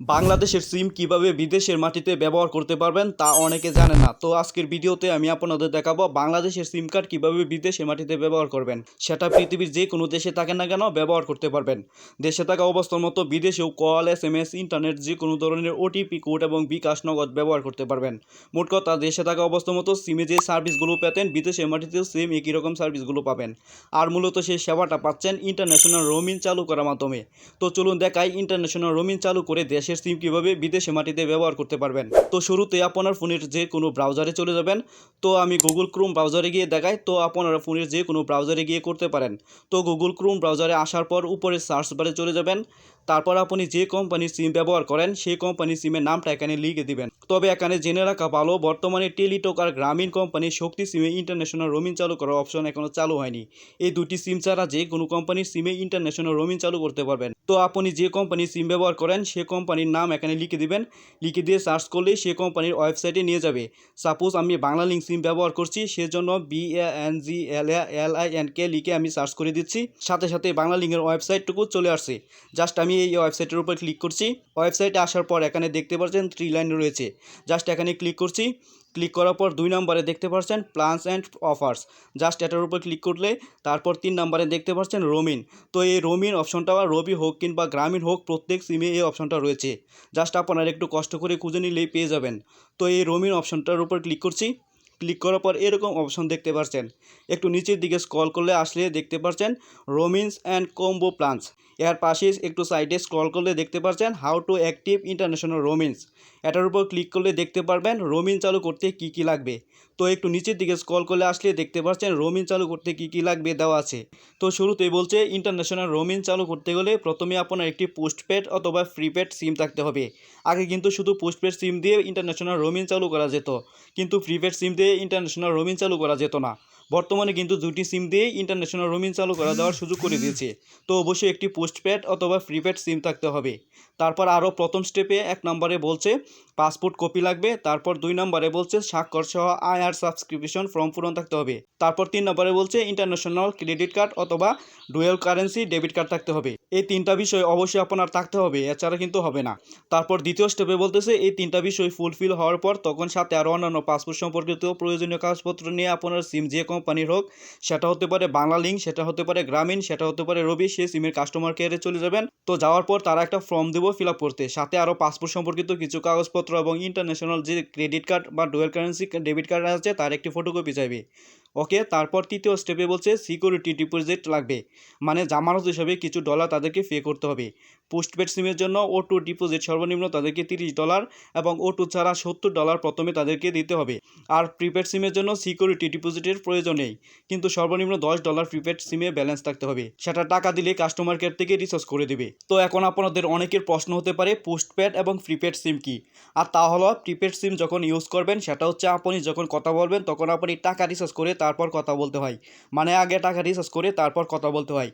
বাংলাদেশের সিম কীভাবে বিদেশের মাটিতে ব্যবহার করতে পারবেন তা অনেকে জানে না। তো আজকের ভিডিওতে আমি আপনাদের দেখাবো বাংলাদেশের সিম কার্ড কীভাবে বিদেশের মাটিতে ব্যবহার করবেন। সেটা পৃথিবীর যে কোনো দেশে থাকেন না কেন ব্যবহার করতে পারবেন। দেশে থাকা অবস্থার মতো বিদেশেও call S M S internet যে কোনো ধরনের ওটিপি, কোড এবং বিকাশ নগদ ব্যবহার করতে পারবেন। মোট কথা, দেশে থাকা অবস্থার মতো সিমে যে সার্ভিসগুলো পেতেন, বিদেশের মাটিতেও সেম একই রকম সার্ভিসগুলো পাবেন। আর মূলত সেই সেবাটা পাচ্ছেন ইন্টারন্যাশনাল রোমিং চালু করার মাধ্যমে। তো চলুন দেখাই ইন্টারন্যাশনাল রোমিং চালু করে দেশের সিম কীভাবে বিদেশে মাটিতে ব্যবহার করতে পারবেন? তো শুরুতে আপনার ফোনের যে কোনো ব্রাউজারে চলে যাবেন। তো আমি গুগল ক্রোম ব্রাউজারে গিয়ে দেখাই। তো আপনারা ফোনের যে কোনো ব্রাউজারে গিয়ে করতে পারেন। তো গুগল ক্রোম ব্রাউজারে আসার পর উপরে সার্চ বারে চলে যাবেন। তারপর আপনি যে কোম্পানির সিম ব্যবহার করেন, সেই কোম্পানির সিমের নামটা এখানে লিখে দিবেন। তবে এখানে জেনে রাখা ভালো, বর্তমানে টেলিটক আর গ্রামীণ কোম্পানির শক্তি সিমে ইন্টারন্যাশনাল রোমিং চালু করার অপশন এখনও চালু হয়নি। এই দুটি সিম ছাড়া যে কোনো কোম্পানির সিমে ইন্টারন্যাশনাল রোমিং চালু করতে পারবেন। তো আপনি যে কোম্পানির সিম ব্যবহার করেন, সে কোম্পানির নাম এখানে লিখে দিবেন। লিখে দিয়ে সার্চ করলেই সে কোম্পানির ওয়েবসাইটে নিয়ে যাবে। সাপোজ আমি বাংলা লিঙ্ক সিম ব্যবহার করছি, সেজন্য B N G L L I N K লিখে আমি সার্চ করে দিচ্ছি। সাথে সাথে বাংলা লিঙ্কের ওয়েবসাইটটুকু চলে আসছে। জাস্ট আমি এই ওয়েবসাইটের উপর ক্লিক করছি। ওয়েবসাইটে আসার পর এখানে দেখতে পাচ্ছেন থ্রি লাইন রয়েছে। জাস্ট এখানে ক্লিক করছি। ক্লিক করার পর দুই নম্বরে দেখতে পাচ্ছেন প্লান্স অ্যান্ড অফার্স জাস্ট এটার উপর ক্লিক করলে তারপর তিন নম্বরে দেখতে পাচ্ছেন রোমিন তো এই রোমিন অপশনটা বা রবি হোক কিংবা গ্রামীণ হোক, প্রত্যেক সিমে এই অপশনটা রয়েছে। জাস্ট আপনারা একটু কষ্ট করে খুঁজে নিলেই পেয়ে যাবেন। তো এই রোমিন অপশনটার উপর ক্লিক করছি। ক্লিক করার পর এরকম অপশন দেখতে পাচ্ছেন একটু নিচের দিকে স্ক্রল করলে আসলে দেখতে পাচ্ছেন রোমিন্স অ্যান্ড কম্বো প্লান্স এর পাশে একটু সাইডে স্ক্রল করলে দেখতে পাচ্ছেন how to active international roaming এটার উপর ক্লিক করলে দেখতে পারবেন রোমিন চালু করতে কি কি লাগবে। তো একটু নিচের দিকে স্ক্রল করলে আসলে দেখতে পাচ্ছেন রোমিন চালু করতে কি কি লাগবে দেওয়া আছে। তো শুরুতেই বলছে ইন্টারন্যাশনাল রোমিন চালু করতে গেলে প্রথমে আপনার একটি পোস্টপেড অথবা প্রিপেড সিম থাকতে হবে। আগে কিন্তু শুধু পোস্টপেড সিম দিয়ে ইন্টারন্যাশনাল রোমিন চালু করা যেত। কিন্তু প্রিপেড সিম দিয়ে ইন্টারন্যাশনাল রোমিন চালু করা যেত না। বর্তমানে কিন্তু দুটি সিম দিয়েই ইন্টারন্যাশনাল রোমিং চালু করা দেওয়ার সুযোগ করে দিয়েছে। তো অবশ্যই একটি পোস্টপেড অথবা প্রিপেড সিম থাকতে হবে। তারপর আরও প্রথম স্টেপে এক নম্বরে বলছে পাসপোর্ট কপি লাগবে। তারপর দুই নম্বরে বলছে, স্বাক্ষর সহ আই আর সাবস্ক্রিপশন ফর্ম পূরণ থাকতে হবে। তারপর তিন নম্বরে বলছে ইন্টারন্যাশনাল ক্রেডিট কার্ড অথবা ডুয়েল কারেন্সি ডেবিট কার্ড থাকতে হবে। এই তিনটা বিষয় অবশ্যই আপনার থাকতে হবে, এছাড়া কিন্তু হবে না। তারপর দ্বিতীয় স্টেপে বলতেছে, এই তিনটা বিষয় ফুলফিল হওয়ার পর তখন সাথে আরও অন্যান্য পাসপোর্ট সম্পর্কিত প্রয়োজনীয় কাগজপত্র নিয়ে আপনার সিম যে কোম্পানির হোক, সেটা হতে পারে বাংলা লিঙ্ক সেটা হতে পারে গ্রামীণ, সেটা হতে পারে রবি, সে সিমের কাস্টমার কেয়ারে চলে যাবেন। তো যাওয়ার পর তারা একটা ফর্ম দেবো ফিল আপ করতে। সাথে আরও পাসপোর্ট সম্পর্কিত কিছু কাগজপত্র এবং ইন্টারন্যাশনাল যে ক্রেডিট কার্ড বা ডুয়েল কারেন্সি ডেবিট কার্ড আছে, তার একটি ফটোকপি চাইবে। ওকে, তারপর তৃতীয় স্টেপে বলছে সিকিউরিটি ডিপোজিট লাগবে। মানে জামানত হিসাবে কিছু ডলার তাদেরকে পে করতে হবে। পোস্টপেড সিমের জন্য ও টু ডিপোজিট সর্বনিম্ন তাদেরকে তিরিশ ডলার এবং ও টু ছাড়া সত্তর ডলার প্রথমে তাদেরকে দিতে হবে। আর প্রিপেড সিমের জন্য সিকিউরিটি ডিপোজিটের প্রয়োজন নেই, কিন্তু সর্বনিম্ন দশ ডলার প্রিপেড সিমে ব্যালেন্স থাকতে হবে। সেটা টাকা দিলে কাস্টমার কেয়ার থেকে রিচার্জ করে দেবে। তো এখন আপনাদের অনেকের প্রশ্ন হতে পারে, পোস্টপেড এবং প্রিপেড সিম কি? আর তা হলো, প্রিপেড সিম যখন ইউজ করবেন, সেটা হচ্ছে আপনি যখন কথা বলবেন, তখন আপনি টাকা রিচার্জ করে তারপর কথা বলতে হয়। মানে আগে টাকা রিচার্জ করে তারপর কথা বলতে হয়।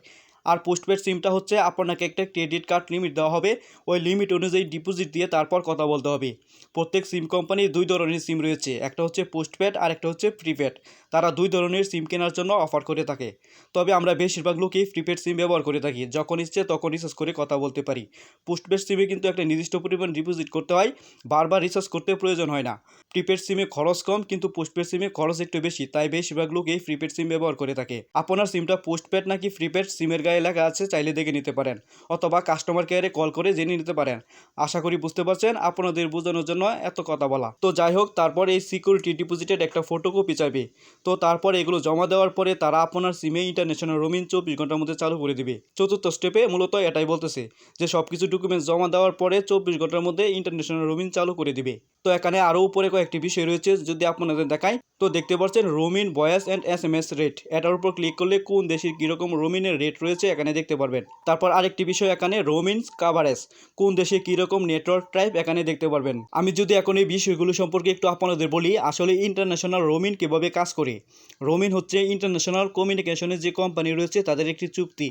আর পোস্টপেড সিমটা হচ্ছে আপনাকে একটা ক্রেডিট কার্ড লিমিট দেওয়া হবে। ওই লিমিট অনুযায়ী ডিপোজিট দিয়ে তারপর কথা বলতে হবে। প্রত্যেক সিম কোম্পানির দুই ধরনের সিম রয়েছে। একটা হচ্ছে পোস্টপেড আর একটা হচ্ছে প্রিপেড তারা দুই ধরনের সিম কেনার জন্য অফার করে থাকে। তবে আমরা বেশিরভাগ লোকই প্রিপেড সিম ব্যবহার করে থাকি। যখন ইচ্ছে তখন রিচার্জ করে কথা বলতে পারি। পোস্টপেড সিমে কিন্তু একটা নির্দিষ্ট পরিমাণ ডিপোজিট করতে হয়। বারবার রিচার্জ করতে প্রয়োজন হয় না। প্রিপেড সিমে খরচ কম, কিন্তু পোস্টপেড সিমে খরচ একটু বেশি। তাই বেশিরভাগ লোক এই প্রিপেড সিম ব্যবহার করে থাকে। আপনার সিমটা পোস্টপেড নাকি প্রিপেড সিমের গায়ে লেখা আছে, চাইলে দেখে নিতে পারেন। অথবা কাস্টমার কেয়ারে কল করে জেনে নিতে পারেন। আশা করি বুঝতে পারছেন, আপনাদের বোঝানোর জন্য এত কথা বলা। তো যাই হোক, তারপর এই সিকিউরিটি ডিপোজিটের একটা ফটোকপি চাইবে। তো তারপর এগুলো জমা দেওয়ার পরে তারা আপনার সিমে ইন্টারন্যাশনাল রোমিং চব্বিশ ঘণ্টার মধ্যে চালু করে দিবে। চতুর্থ স্টেপে মূলত এটাই বলতেছে যে সব কিছু ডকুমেন্টস জমা দেওয়ার পরে চব্বিশ ঘণ্টার মধ্যে ইন্টারন্যাশনাল রোমিং চালু করে দিবে। তো এখানে আরও উপরে কয়েকটি বিষয় রয়েছে যদি আপনাদের দেখায়। তো দেখতে পাচ্ছেন roaming voice and S M S rate এটার উপর ক্লিক করলে কোন দেশের কীরকম রোমিনের রেট রয়েছে এখানে দেখতে পারবেন। তারপর আরেকটি বিষয় এখানে রোমিনস কাভারেজ কোন দেশে কীরকম নেটওয়ার্ক টাইপ এখানে দেখতে পারবেন। আমি যদি এখন এই বিষয়গুলো সম্পর্কে একটু আপনাদের বলি, আসলে ইন্টারন্যাশনাল রোমিন কীভাবে কাজ করে? রোমিন হচ্ছে ইন্টারন্যাশনাল কমিউনিকেশনের যে কোম্পানি রয়েছে, তাদের একটি চুক্তি।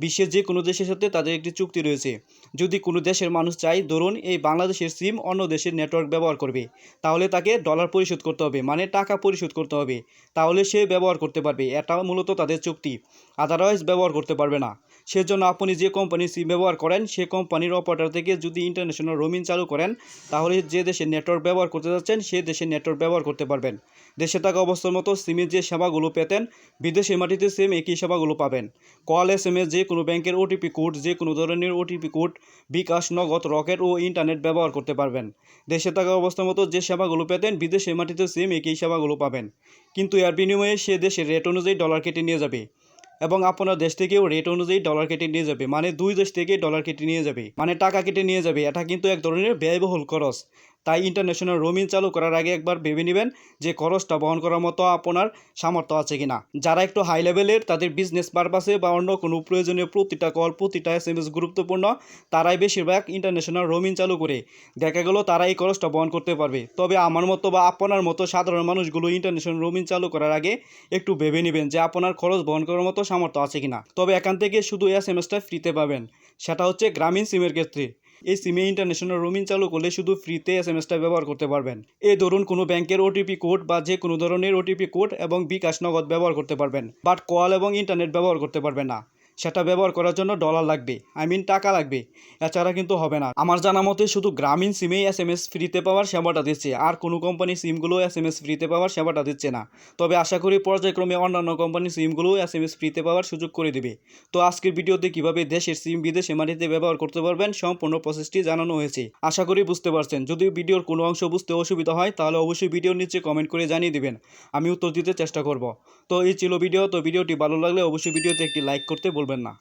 বিশ্বের যে কোনো দেশের সাথে তাদের একটি চুক্তি রয়েছে। যদি কোনো দেশের মানুষ চায়, ধরুন এই বাংলাদেশের সিম অন্য দেশের নেটওয়ার্ক ব্যবহার করবে, তাহলে তাকে ডলার পরিশোধ করতে হবে মানে টাকা পরিশোধ করতে হবে। তাহলে সে ব্যবহার করতে পারবে, এটা মূলত তাদের চুক্তি। আদারওয়াইজ ব্যবহার করতে পারবে না। সেজন্য আপনি যে কোম্পানির সিম ব্যবহার করেন, সে কোম্পানির অপারেটর থেকে যদি ইন্টারন্যাশনাল রোমিং চালু করেন, তাহলে যে দেশের নেটওয়ার্ক ব্যবহার করতে যাচ্ছেন, সে দেশের নেটওয়ার্ক ব্যবহার করতে পারবেন। দেশে থাকা অবস্থার মতো সিমের যে সেবাগুলো পেতেন, বিদেশের মাটিতে সেম একই সেবাগুলো পাবেন। কল এস এম যে কোনো ব্যাংকের ওটিপি কোড, যে কোনো ধরনের ওটিপি কোড, বিকাশ, নগদ, রকেট ও ইন্টারনেট ব্যবহার করতে পারবেন। দেশে থাকা অবস্থার মতো যে সেবাগুলো পেতেন বিদেশের মাটিতে সেম একই সেবাগুলো পাবেন। কিন্তু এর বিনিময়ে সে দেশের রেট অনুযায়ী ডলার কেটে নিয়ে যাবে এবং আপনার দেশ থেকেও রেট অনুযায়ী ডলার কেটে নিয়ে যাবে। মানে দুই দেশ থেকে ডলার কেটে নিয়ে যাবে। মানে টাকা কেটে নিয়ে যাবে। এটা কিন্তু এক ধরনের ব্যয়বহুল খরচ। তাই ইন্টারন্যাশনাল রোমিং চালু করার আগে একবার ভেবে নেবেন যে খরচটা বহন করার মতো আপনার সামর্থ্য আছে কিনা। যারা একটু হাই লেভেলের তাদের বিজনেস পারপাসে বা অন্য কোনো প্রয়োজনীয় প্রতিটা কল প্রতিটা এস এম এস গুরুত্বপূর্ণ, তারাই বেশিরভাগ ইন্টারন্যাশনাল রোমিং চালু করে। দেখা গেল তারা এই খরচটা বহন করতে পারবে। তবে আমার মতো বা আপনার মতো সাধারণ মানুষগুলো ইন্টারন্যাশনাল রোমিং চালু করার আগে একটু ভেবে নেবেন যে আপনার খরচ বহন করার মতো সামর্থ্য আছে কিনা। তবে এখান থেকে শুধু এস এম এসটা ফ্রিতে পাবেন। সেটা হচ্ছে গ্রামীণ সিমের ক্ষেত্রে। এই সিমে ইন্টারন্যাশনাল রোমিং চালু করলে শুধু ফ্রিতে এস এম এসটা ব্যবহার করতে পারবেন। এই ধরুন, কোনো ব্যাংকের ওটিপি কোড বা যে কোনো ধরনের ওটিপি কোড এবং বিকাশ নগদ ব্যবহার করতে পারবেন, বাট কল এবং ইন্টারনেট ব্যবহার করতে পারবেন না। সেটা ব্যবহার করার জন্য ডলার লাগবে আই মিন টাকা লাগবে, এছাড়া কিন্তু হবে না। আমার জানা মতে শুধু গ্রামীণ সিমেই এস এম এস ফ্রিতে পাওয়ার সেবাটা দিচ্ছে, আর কোনো কোম্পানির সিমগুলো এস এম এস ফ্রিতে পাওয়ার সেবাটা দিচ্ছে না। তবে আশা করি পর্যায়ক্রমে অন্যান্য কোম্পানির সিমগুলো এস এম এস ফ্রিতে পাওয়ার সুযোগ করে দেবে। তো আজকের ভিডিওতে কীভাবে দেশের সিম বিদেশে মাটিতে ব্যবহার করতে পারবেন সম্পূর্ণ প্রসেসটি জানানো হয়েছে। আশা করি বুঝতে পারছেন। যদি ভিডিওর কোনো অংশ বুঝতে অসুবিধা হয়, তাহলে অবশ্যই ভিডিওর নিচে কমেন্ট করে জানিয়ে দেবেন। আমি উত্তর দিতে চেষ্টা করব। তো এই ছিল ভিডিও। তো ভিডিওটি ভালো লাগলে অবশ্যই ভিডিওতে একটি লাইক করতে বলবেন। না।